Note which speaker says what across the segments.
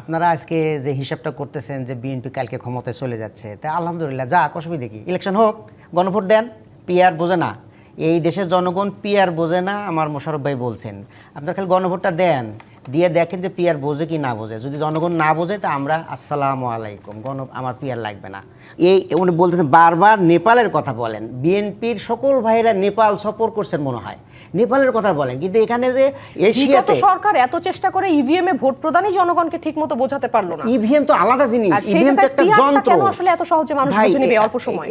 Speaker 1: আপনারা আজকে যে হিসাবটা করতেছেন যে বিএনপি কালকে ক্ষমতায় চলে যাচ্ছে, তা আলহামদুলিল্লাহ যা অসুবিধা কি? ইলেকশন হোক, গণভোট দেন পিয়ার বোঝে না। এই দেশের জনগণ পিয়ার বোঝে না, আমার মোশারফ ভাই বলছেন। আপনারা খালি গণভোটটা দেন দিয়ে দেখেন যে পিআর বোঝে কি না বোঝে। যদি জনগণ না বোঝে তা আমরা আসসালামু আলাইকুম। গণ আমার পিআর লাগবে না। এই উনি বলতেছেন বারবার নেপালের কথা বলেন। বিএনপির সকল ভাইরা নেপাল সফর করছেন মনে হয়। নেপালের কথা বলেন। কিন্তু এখানে যে এশিয়াতে
Speaker 2: সরকার এত চেষ্টা করে ইভিএম এ ভোট প্রদানই জনগণকে ঠিকমতো বোঝাতে পারল না।
Speaker 1: ইভিএম তো আলাদা জিনিস। ইভিএম তো একটা যন্ত্র।
Speaker 2: আসলে এত সহজে মানুষ বুঝে নেবে অল্প সময়?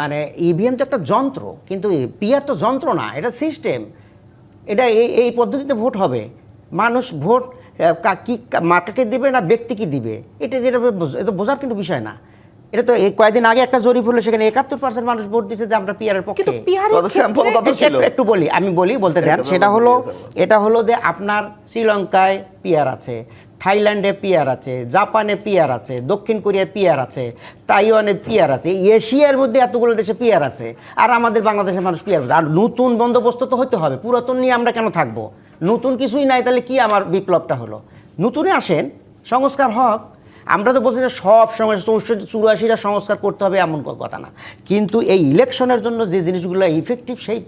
Speaker 1: মানে ইভিএম তো একটা যন্ত্র। কিন্তু পিআর তো যন্ত্র না এটা সিস্টেম এটা এই এই পদ্ধতিতে ভোট হবে। মানুষ ভোট কি কা- মার্কাকে দিবে না ব্যক্তিকে দিবে? এটা যেটা এটা বোঝার কিন্তু বিষয় না। এটা তো এই কয়েকদিন আগে একটা জরিপ হলো সেখানে একাত্তর পার্সেন্ট মানুষ ভোট দিচ্ছে যে আমরা
Speaker 2: কিন্তু
Speaker 1: পক্ষে
Speaker 2: পিআর
Speaker 3: কত স্যাম্পল কত ছিল?
Speaker 1: একটু- একটু বলি আমি বলি বলতে দেন সেটা হলো এটা হলো যে আপনার শ্রীলঙ্কায় পিয়ার আছে থাইল্যান্ডে পিয়ার আছে জাপানে পিয়ার আছে দক্ষিণ কোরিয়ায় পিয়ার আছে তাইওয়ানে পিয়ার আছে এশিয়ার মধ্যে এতগুলো দেশে পিয়ার আছে আর আমাদের বাংলাদেশের মানুষ পিয়ার আর নতুন বন্দোবস্ত তো হতে হবে পুরাতন নিয়ে আমরা কেন থাকব? নতুন কিছুই নাই, তাহলে কি আমার বিপ্লবটা হলো? নতুনে আসেন, সংস্কার হক। আমরা তো বলছি যে সব সময় চৌষট্টি চুরাশিটা সংস্কার করতে হবে এমন কথা না। কিন্তু এই ইলেকশনের জন্য যে জিনিসগুলো ইফেক্টিভ সেই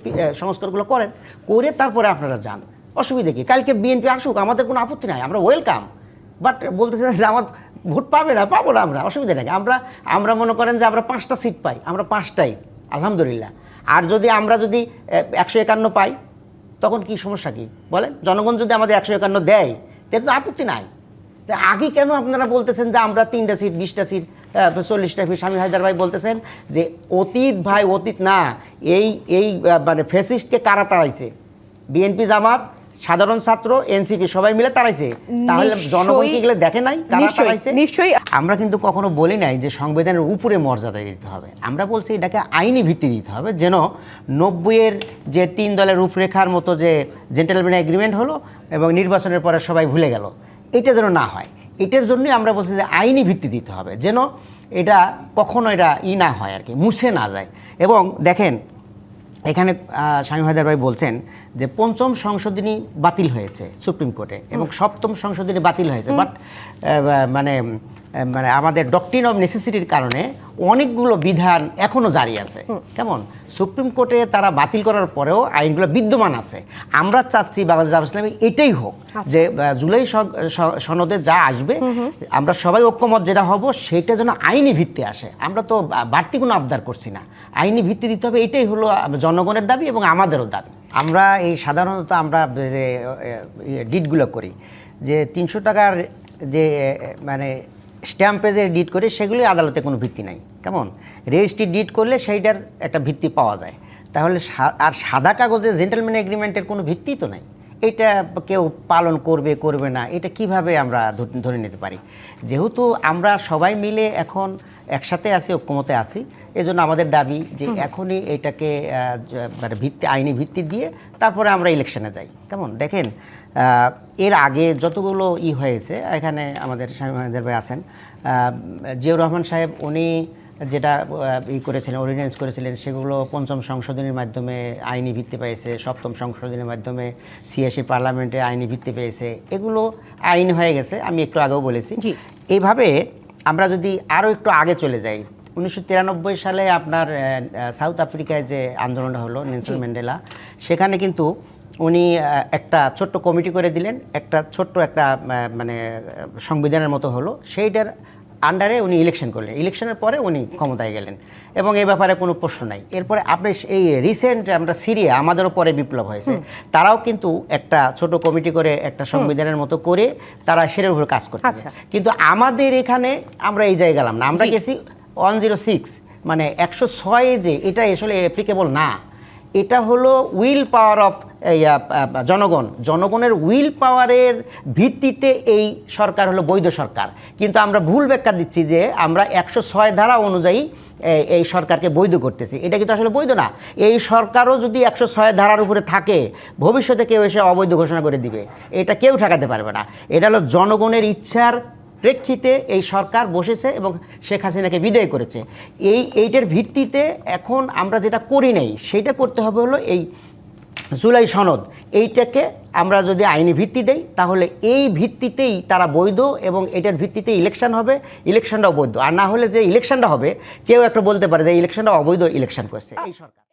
Speaker 1: সংস্কারগুলো করেন, করে তারপরে আপনারা যান। অসুবিধা কি? কালকে বিএনপি আসুক, আমাদের কোনো আপত্তি নাই, আমরা ওয়েলকাম বাট বলতেছে যে আমার ভোট পাবে না, পাবো না আমরা, অসুবিধা নাকি আমরা আমরা মনে করেন যে আমরা পাঁচটা সিট পাই, আমরা পাঁচটাই, আলহামদুলিল্লাহ। আর যদি আমরা যদি একশো একান্ন পাই তখন কি সমস্যা কি? বলেন, জনগণ যদি আমাদের একশো একান্ন দেয়, তাহলে তো আপত্তি নাই। তা আগে কেন আপনারা বলতেছেন যে আমরা তিনটা সিট, বিশটা সিট চল্লিশটা সিট? স্বামী হায়দার ভাই বলতেছেন যে অতীত ভাই, অতীত না, এই এই মানে ফেসিস্টকে কারা তাড়াইছে? বিএনপি জামাত সাধারণ ছাত্র এনসিপি সবাই মিলে তাড়াইছে তাহলে জনগণ কি দেখে নাই? কারা
Speaker 2: নিশ্চয়ই,
Speaker 1: তাড়াইছে
Speaker 2: নিশ্চয়ই।
Speaker 1: আমরা কিন্তু কখনো বলি নাই যে সংবিধানের উপরে মর্যাদা দিতে হবে। আমরা বলছি এটাকে আইনি ভিত্তি দিতে হবে যেন নব্বইয়ের যে তিন দলের রূপরেখার মতো যে জেন্টেলম্যান এগ্রিমেন্ট হলো এবং নির্বাচনের পরে সবাই ভুলে গেল এটা যেন না হয়। এটার জন্যই আমরা বলছি যে আইনি ভিত্তি দিতে হবে যেন এটা কখনো এটা ই না হয় আর কি মুছে না যায়। এবং দেখেন এখানে স্বামী হায়দার ভাই বলছেন যে পঞ্চম সংশোধনী বাতিল হয়েছে সুপ্রিম কোর্টে এবং সপ্তম সংশোধনী বাতিল হয়েছে। বাট মানে মানে আমাদের ডকট্রিন অফ নেসেসিটির কারণে অনেকগুলো বিধান এখনও জারি আছে। কেমন? সুপ্রিম কোর্টে তারা বাতিল করার পরেও আইনগুলো বিদ্যমান আছে। আমরা চাচ্ছি বাংলাদেশ ইসলামী এটাই হোক যে জুলাই সনদে যা আসবে আমরা সবাই ঐক্যমত যেটা হব সেটা যেন আইনি ভিত্তি আসে। আমরা তো বাড়তি কোনো আবদার করছি না। আইনি ভিত্তি দিতে হবে এটাই হলো জনগণের দাবি এবং আমাদেরও দাবি। আমরা এই সাধারণত আমরা ডিটগুলো করি যে তিনশো টাকার যে মানে স্ট্যাম্প পেজে ডিট করে, সেগুলি আদালতে কোনো ভিত্তি নাই। কেমন? রেজিস্ট্রি ডিট করলে সেইটার একটা ভিত্তি পাওয়া যায়। তাহলে আর সাদা কাগজে জেন্টেলম্যান এগ্রিমেন্টের কোনো ভিত্তি তো নাই। এটা কেউ পালন করবে করবে না। এটা কীভাবে আমরা ধরে নিতে পারি? যেহেতু আমরা সবাই মিলে এখন একসাথে আছি ঐক্যমতে আছি এজন্য আমাদের দাবি যে এখনই এটাকে মানে ভিত্তি আইনি ভিত্তি দিয়ে তারপরে আমরা ইলেকশনে যাই। কেমন? দেখেন এর আগে যতগুলো ই হয়েছে এখানে আমাদের স্বামী মহাদের ভাই আছেন জিয়াউর রহমান সাহেব উনি যেটা ই করেছিলেন অর্ডিন্যান্স করেছিলেন সেগুলো পঞ্চম সংশোধনীর মাধ্যমে আইনি ভিত্তি পেয়েছে সপ্তম সংশোধনীর মাধ্যমে সিএসি পার্লামেন্টে আইনি ভিত্তি পেয়েছে। এগুলো আইন হয়ে গেছে আমি একটু আগেও বলেছি।
Speaker 2: জি।
Speaker 1: এইভাবে আমরা যদি আরও একটু আগে চলে যাই উনিশশো তিরানব্বই সালে আপনার সাউথ আফ্রিকায় যে আন্দোলনটা হলো নেলসন ম্যান্ডেলা সেখানে কিন্তু উনি একটা ছোট্ট কমিটি করে দিলেন একটা ছোট্ট একটা মানে সংবিধানের মতো হলো। সেইটার আন্ডারে উনি ইলেকশন করলেন। ইলেকশনের পরে উনি ক্ষমতায় গেলেন। এবং এই ব্যাপারে কোনো প্রশ্ন নাই। এরপরে আপনি এই রিসেন্ট আমরা সিরিয়া আমাদেরও পরে বিপ্লব হয়েছে। তারাও কিন্তু একটা ছোট কমিটি করে একটা সংবিধানের মতো করে তারা সেটার উপর কাজ করছে
Speaker 2: আচ্ছা।
Speaker 1: কিন্তু আমাদের এখানে আমরা এই জায়গায় গেলাম না। আমরা গেছি ওয়ান জিরো সিক্স মানে একশো ছয় যে এটা আসলে অ্যাপ্লিকেবল না। এটা হলো উইল পাওয়ার অফ জনগণ, জনগণের উইল পাওয়ারের ভিত্তিতে এই সরকার হলো বৈধ সরকার। কিন্তু আমরা ভুল ব্যাখ্যা দিচ্ছি যে আমরা একশো ছয় ধারা অনুযায়ী এই সরকারকে বৈধ করতেছি। এটা কিন্তু আসলে বৈধ না। এই সরকারও যদি একশো ছয় ধারার উপরে থাকে, ভবিষ্যতে কেউ এসে অবৈধ ঘোষণা করে দিবে। এটা কেউ ঠেকাতে পারবে না। এটা হলো জনগণের ইচ্ছার প্রেক্ষিতে এই সরকার বসেছে এবং শেখ হাসিনাকে বিদায় করেছে। এই, এইটার ভিত্তিতে এখন আমরা যেটা করি নাই সেইটা করতে হবে হলো এই জুলাই সনদ, এইটাকে আমরা যদি আইনি ভিত্তি দেই, তাহলে এই ভিত্তিতেই তারা বৈধ এবং এটার ভিত্তিতে ইলেকশন হবে ইলেকশনটাও বৈধ। আর না হলে যে ইলেকশনটা হবে, কেউ একটা বলতে পারে যে ইলেকশনটা অবৈধ ইলেকশন করছে। এই সরকার।